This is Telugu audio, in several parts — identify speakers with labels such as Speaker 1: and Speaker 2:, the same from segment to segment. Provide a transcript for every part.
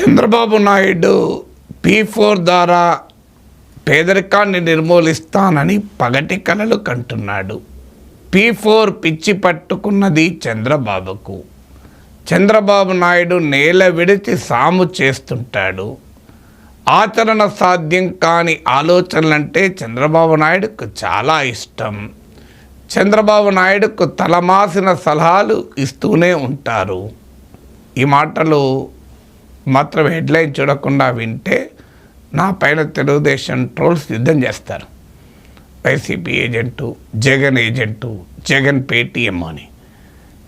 Speaker 1: చంద్రబాబు నాయుడు పీ ఫోర్ ద్వారా పేదరికాన్ని నిర్మూలిస్తానని పగటి కలలు కంటున్నాడు. పీ ఫోర్ పిచ్చి పట్టుకున్నది చంద్రబాబుకు. చంద్రబాబు నాయుడు నేల విడిచి సాము చేస్తుంటాడు. ఆచరణ సాధ్యం కాని ఆలోచనలంటే చంద్రబాబు నాయుడుకు చాలా ఇష్టం. చంద్రబాబు నాయుడుకు తలమాసిన సలహాలు ఇస్తూనే ఉంటారు. ఈ మాటలు మాత్రం హెడ్లైన్ చూడకుండా వింటే నా పైన తెలుగుదేశం ట్రోల్స్ యుద్ధం చేస్తారు. YCP agent Jagan agent Jagan Paytm అని.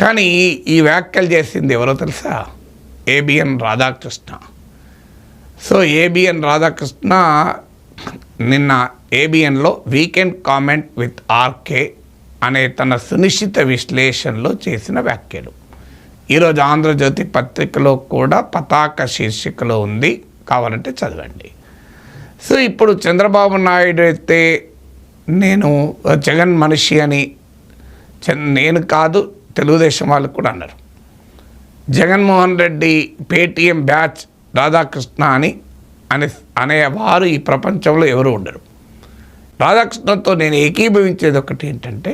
Speaker 1: కానీ ఈ వ్యాఖ్యలు చేసింది ఎవరో తెలుసా? ABN Radhakrishna. So ABN Radhakrishna నిన్న ఏబిఎన్లో వీకెండ్ కామెంట్ విత్ ఆర్కే అనే తన సునిశ్చిత విశ్లేషణలో చేసిన వ్యాఖ్యలు. ఈరోజు ఆంధ్రజ్యోతి పత్రికలో కూడా పతాక శీర్షికలో ఉంది. కావాలంటే చదవండి. సో ఇప్పుడు చంద్రబాబు నాయుడు అయితే నేను జగన్ మనిషి అని నేను కాదు తెలుగుదేశం వాళ్ళు కూడా అన్నారు. జగన్మోహన్ రెడ్డి పేటీఎం బ్యాచ్ రాధాకృష్ణ అని అనే అనేవారు ఈ ప్రపంచంలో ఎవరు ఉండరు. రాధాకృష్ణతో నేను ఏకీభవించేది ఒకటి ఏంటంటే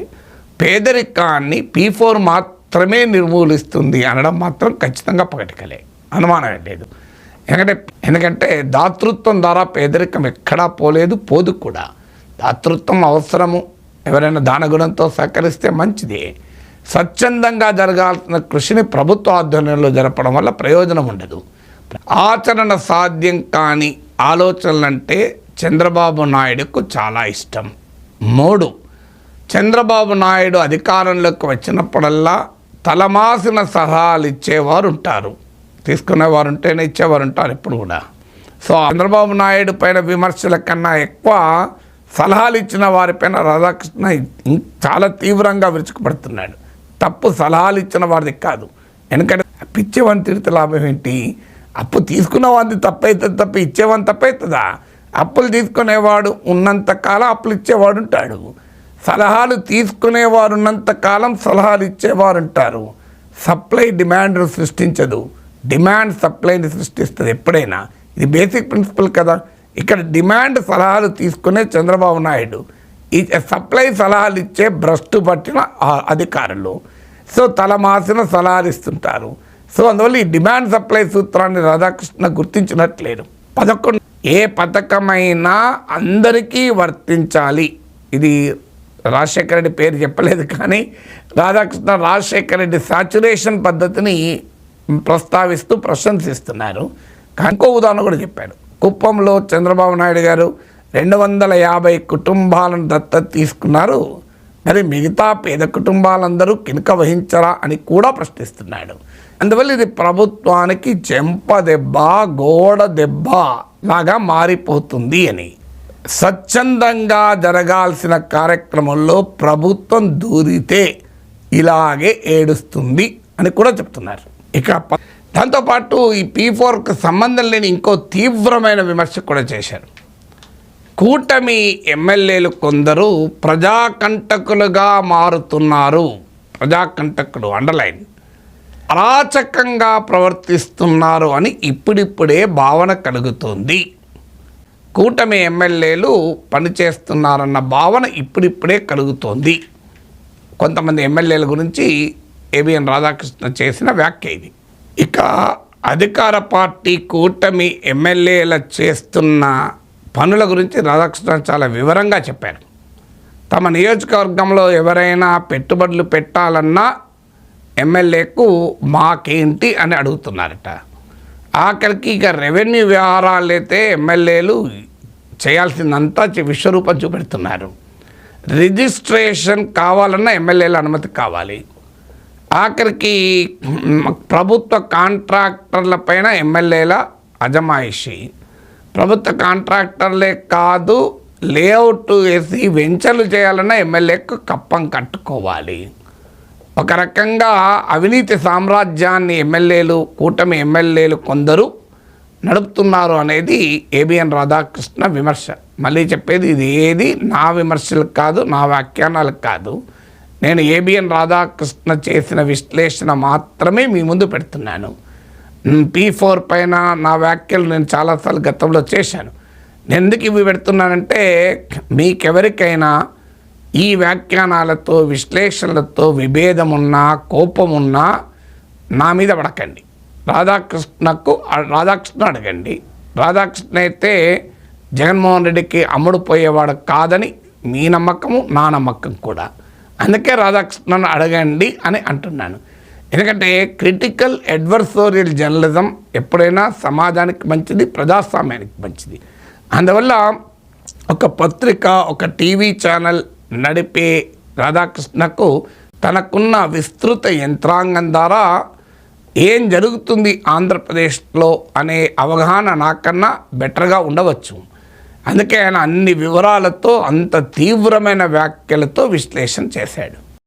Speaker 1: పేదరికాన్ని పీ ఫోర్ మాత్రమే నిర్మూలిస్తుంది అనడం మాత్రం ఖచ్చితంగా పగటికలే అనుమానం లేదు. ఎందుకంటే ఎందుకంటే దాతృత్వం ద్వారా పేదరికం ఎక్కడా పోలేదు పోదు కూడా. దాతృత్వం అవసరము. ఎవరైనా దానగుణంతో సహకరిస్తే మంచిదే. స్వచ్ఛందంగా జరగాల్సిన కృషిని ప్రభుత్వ ఆధ్వర్యంలో జరపడం వల్ల ప్రయోజనం ఉండదు. ఆచరణ సాధ్యం కాని ఆలోచనలంటే చంద్రబాబు నాయుడుకు చాలా ఇష్టం. మూడు చంద్రబాబు నాయుడు అధికారంలోకి వచ్చినప్పుడల్లా తలమాసిన సలహాలు ఇచ్చేవారు ఉంటారు తీసుకునేవారు ఉంటేనే ఇచ్చేవారు ఉంటారు ఎప్పుడు కూడా. సో చంద్రబాబు నాయుడు పైన విమర్శల కన్నా ఎక్కువ సలహాలు ఇచ్చిన వారిపైన రాధాకృష్ణ చాలా తీవ్రంగా విరుచుకుపడుతున్నాడు. తప్పు సలహాలు ఇచ్చిన వారిది కాదు. ఎందుకంటే పిచ్చేవాని తిరిగితే లాభం ఏంటి? అప్పు తీసుకున్న వారిది తప్పైతుంది తప్ప ఇచ్చేవాని తప్పవుతుందా అప్పులు తీసుకునేవాడు ఉన్నంతకాలం అప్పులు ఇచ్చేవాడు ఉంటాడు సలహాలు తీసుకునేవారున్నంత కాలం సలహాలు ఇచ్చేవారు ఉంటారు సప్లై డిమాండ్ సృష్టించదు. డిమాండ్ సప్లైని సృష్టిస్తుంది ఎప్పుడైనా. ఇది బేసిక్ ప్రిన్సిపల్ కదా. ఇక్కడ డిమాండ్ సలహాలు తీసుకునే చంద్రబాబు నాయుడు. ఈ సప్లై సలహాలు ఇచ్చే భ్రష్టు పట్టిన అధికారులు. సో తలమాసిన సలహాలు ఇస్తుంటారు. సో అందువల్ల ఈ డిమాండ్ సప్లై సూత్రాన్ని రాధాకృష్ణ గుర్తించినట్లేదు పదకొండు ఏ పథకమైనా అందరికీ వర్తించాలి. ఇది రాజశేఖర రెడ్డి పేరు చెప్పలేదు కానీ రాధాకృష్ణ రాజశేఖర రెడ్డి సాచురేషన్ పద్ధతిని ప్రస్తావిస్తూ ప్రశంసిస్తున్నారు. ఇంకో ఉదాహరణ కూడా చెప్పాడు. కుప్పంలో చంద్రబాబు నాయుడు గారు రెండు వందల యాభై కుటుంబాలను దత్తత తీసుకున్నారు. మరి మిగతా పేద కుటుంబాలందరూ కినుక వహించరా అని కూడా ప్రశ్నిస్తున్నాడు. అందువల్ల ఇది ప్రభుత్వానికి చెంప దెబ్బ గోడ దెబ్బ లాగా మారిపోతుంది అని. స్వచ్ఛందంగా జరగాల్సిన కార్యక్రమంలో ప్రభుత్వం దూరితే ఇలాగే ఏడుస్తుంది అని కూడా చెప్తున్నారు. ఇక దాంతోపాటు ఈ పీ ఫోర్కు సంబంధం లేని ఇంకో తీవ్రమైన విమర్శ కూడా చేశారు. కూటమి ఎమ్మెల్యేలు కొందరు ప్రజాకంటకులుగా మారుతున్నారు. ప్రజాకంటకులు అండర్లైన్. అరాచకంగా ప్రవర్తిస్తున్నారు అని ఇప్పుడిప్పుడే భావన కలుగుతుంది. కూటమి ఎమ్మెల్యేలు పనిచేస్తున్నారన్న భావన ఇప్పుడిప్పుడే కలుగుతోంది. కొంతమంది ఎమ్మెల్యేల గురించి ఏబిఎన్ రాధాకృష్ణ చేసిన వ్యాఖ్య ఇది. ఇక అధికార పార్టీ కూటమి ఎమ్మెల్యేల చేస్తున్న పనుల గురించి రాధాకృష్ణ చాలా వివరంగా చెప్పారు. తమ నియోజకవర్గంలో ఎవరైనా పెట్టుబడులు పెట్టాలన్నా ఎమ్మెల్యేకు మాకేంటి అని అడుగుతున్నారట. ఆఖరికి ఇక రెవెన్యూ వ్యవహారాలు అయితే ఎమ్మెల్యేలు చేయాల్సిందంతా విశ్వరూపం చూపెడుతున్నారు. రిజిస్ట్రేషన్ కావాలన్నా ఎమ్మెల్యేల అనుమతి కావాలి. ఆఖరికి ప్రభుత్వ కాంట్రాక్టర్ల పైన ఎమ్మెల్యేల అజమాయిషి. ప్రభుత్వ కాంట్రాక్టర్లే కాదు లేఅవుట్ వేసి వెంచర్లు చేయాలన్నా ఎమ్మెల్యేకు కప్పం కట్టుకోవాలి. ఒక రకంగా అవినీతి సామ్రాజ్యాన్ని ఎమ్మెల్యేలు కూటమి ఎమ్మెల్యేలు కొందరు నడుపుతున్నారు అనేది ఏబిఎన్ రాధాకృష్ణ విమర్శ. మళ్ళీ చెప్పేది ఇది ఏది? నా విమర్శలకు కాదు నా వ్యాఖ్యానాలకు కాదు. నేను ఏబిఎన్ రాధాకృష్ణ చేసిన విశ్లేషణ మాత్రమే మీ ముందు పెడుతున్నాను. పీ ఫోర్ పైన నా వ్యాఖ్యలు నేను చాలాసార్లు గతంలో చేశాను. నేను ఎందుకు ఇవి పెడుతున్నానంటే మీకెవరికైనా ఈ వ్యాఖ్యానాలతో విశ్లేషణలతో విభేదమున్నా కోపమున్నా కోపం ఉన్నా నా మీద పడకండి. రాధాకృష్ణకు రాధాకృష్ణ అడగండి. రాధాకృష్ణ అయితే జగన్మోహన్ రెడ్డికి అమ్ముడు పోయేవాడు కాదని మీ నమ్మకము నా నమ్మకం కూడా. అందుకే రాధాకృష్ణను అడగండి అని అంటున్నాను. ఎందుకంటే క్రిటికల్ అడ్వర్సోరియల్ జర్నలిజం ఎప్పుడైనా సమాజానికి మంచిది ప్రజాస్వామ్యానికి మంచిది. అందువల్ల ఒక పత్రిక ఒక టీవీ ఛానల్ నడిపే రాధాకృష్ణకు తనకున్న విస్తృత యంత్రాంగం ద్వారా ఏం జరుగుతుంది ఆంధ్రప్రదేశ్లో అనే అవగాహన నాకన్నా బెటర్గా ఉండవచ్చు. అందుకే ఆయన అన్ని వివరాలతో అంత తీవ్రమైన వ్యాఖ్యలతో విశ్లేషణ చేశాడు.